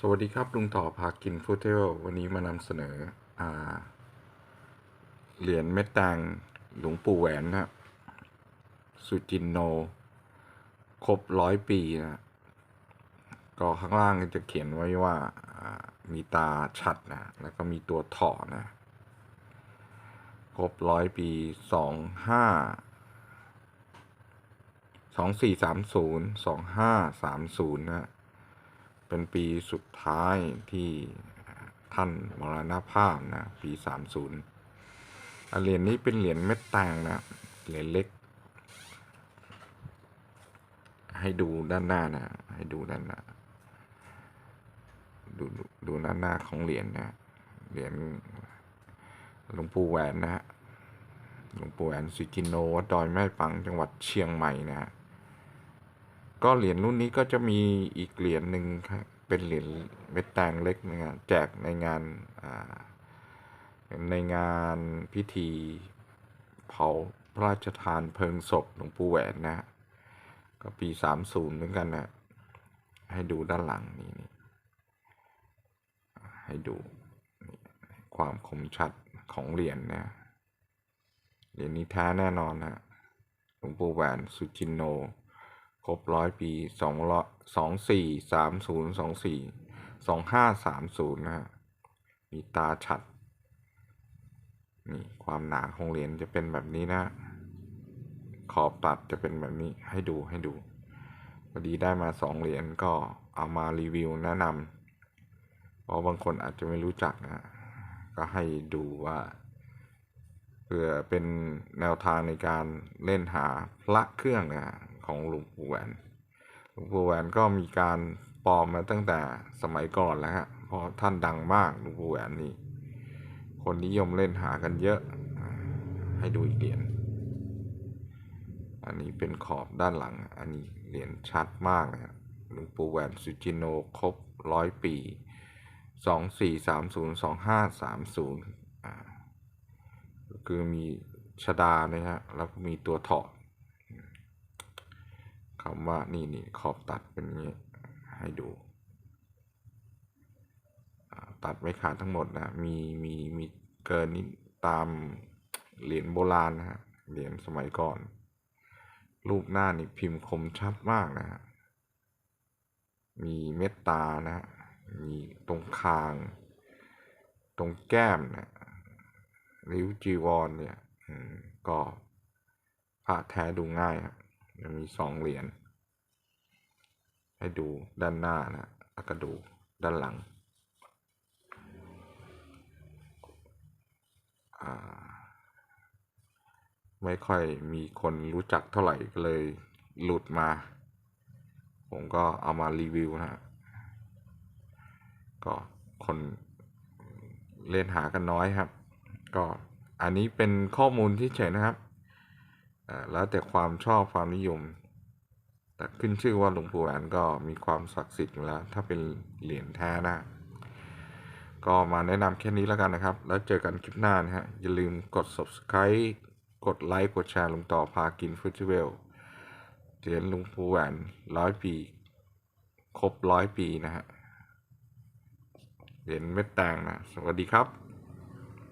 สวัสดีครับลุงต่อพากินฟูเทลวันนี้มานำเสนอเหรียญเม็ดแตงหลวงปู่แหวนนะครับสุจินโน ครบร้อยปีนะก็ข้างล่างจะเขียนไว้ว่าอ่ามีตาชัดนะแล้วก็มีตัวถอนะ ครบร้อยปีสองห้าสองสี่สามศูนย์สองห้าสามศูนย์นะ เป็นปีสุดท้ายที่ท่านมรณภาพนะปี30อะเหรียญนี้เป็นเหรียญเม็ดแตงนะเหรียญเล็ก ให้ดูด้านหน้านะให้ดูด้านหน้าดูดูดูด้านหน้าของเหรียญนะเหรียญหลวงปู่แหวนนะฮะหลวงปู่แหวนสุจินโนวัดดอยแม่ปังจังหวัดเชียงใหม่นะฮะ ก็เหรียญรุ่นนี้ก็จะมีอีกเหรียญหนึ่งครับเป็นเหรียญเม็ดแตงเล็กนะฮะแจกในงานในงานพิธีเผาพระราชทานเพลิงศพหลวงปู่แหวนนะ ก็ปีสามศูนย์เหมือนกันนะ ให้ดูด้านหลังนี่นี่ให้ดูความคมชัดของเหรียญนะเหรียญนี้แท้แน่นอนนะหลวงปู่แหวนสุจินโน ครบร้อยปีสองร้อยสองสี่สามศูนย์สองสี่สองห้าสามศูนย์นะฮะมีตาฉัดนี่ความหนาของเหรียญจะเป็นแบบนี้นะ ขอบตัดจะเป็นแบบนี้ให้ดูให้ดูพอดีได้มาสองเหรียญก็เอามารีวิวแนะนำเพราะบางคนอาจจะไม่รู้จักนะ ก็ให้ดูว่าเพื่อเป็นแนวทางในการเล่นหาพระเครื่องนะ ของหลวงปู่แหวนหลวงปู่แหวนก็มีการปลอมมาตั้งแต่สมัยก่อนแล้วฮะเพราะท่านดังมากหลวงปู่แหวนนี่คนนิยมเล่นหากันเยอะ ให้ดูอีกเหรียญอันนี้เป็นขอบด้านหลัง อันนี้เหรียญชัดมากนะครับหลวงปู่แหวนสุจินโนครบร้อยปีสองสี่สามศูนย์สองห้าสามศูนย์คือมีชดานะฮะ แล้วก็มีตัวเถอด คำว่านี่นี่ขอบตัดเป็นอย่างนี้ให้ดู ตัดไม่ขาดทั้งหมดนะ มีมีมีเกินนิดตามเหรียญโบราณนะฮะ เหรียญสมัยก่อน รูปหน้านี่พิมพ์คมชัดมากนะฮะ มีเม็ดตานะฮะ มีตรงคาง ตรงแก้มนะริ้วจีวรเนี่ยก็พระแท้ดูง่ายครับ มีสองเหรียญให้ดูด้านหน้านะแล้วก็ดูด้านหลังไม่ค่อยมีคนรู้จักเท่าไหร่ก็เลยหลุดมา ผมก็เอามารีวิวนะฮะก็คนเล่นหากันน้อยครับ ก็อันนี้เป็นข้อมูลที่เฉยนะครับ แล้วแต่ความชอบความนิยม แต่ขึ้นชื่อว่าหลวงปู่แหวนก็มีความศักดิ์สิทธิ์อยู่แล้ว ถ้าเป็นเหรียญแท้นะ ก็มาแนะนำแค่นี้แล้วกันนะครับ แล้วเจอกันคลิปหน้านะฮะ อย่าลืมกด subscribe กดไลค์ กดแชร์ลุงต่อพากินฟูจิเวลเหรียญหลวงปู่แหวนร้อยปี ครบร้อยปีนะฮะเหรียญเม็ดแตงนะ สวัสดีครับ